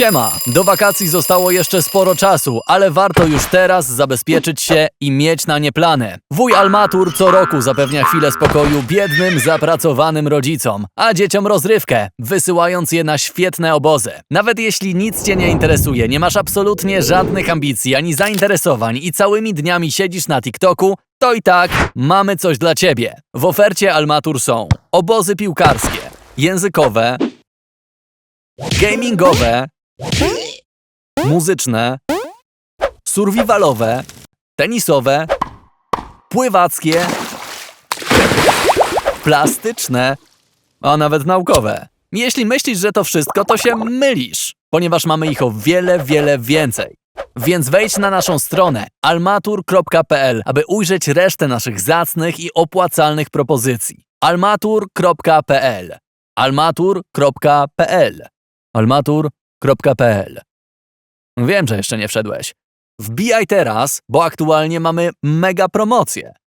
Siema! Do wakacji zostało jeszcze sporo czasu, ale warto już teraz zabezpieczyć się i mieć na nie plany. Wuj Almatur co roku zapewnia chwilę spokoju biednym, zapracowanym rodzicom, a dzieciom rozrywkę, wysyłając je na świetne obozy. Nawet jeśli nic cię nie interesuje, nie masz absolutnie żadnych ambicji ani zainteresowań i całymi dniami siedzisz na TikToku, to i tak mamy coś dla ciebie. W ofercie Almatur są obozy piłkarskie, językowe, gamingowe, muzyczne, survivalowe, tenisowe, pływackie, plastyczne, a nawet naukowe. Jeśli myślisz, że to wszystko, to się mylisz, ponieważ mamy ich o wiele, wiele więcej. Więc wejdź na naszą stronę almatur.pl, aby ujrzeć resztę naszych zacnych i opłacalnych propozycji. almatur.pl almatur.pl almatur.pl Wiem, że jeszcze nie wszedłeś. Wbijaj teraz, bo aktualnie mamy mega promocję.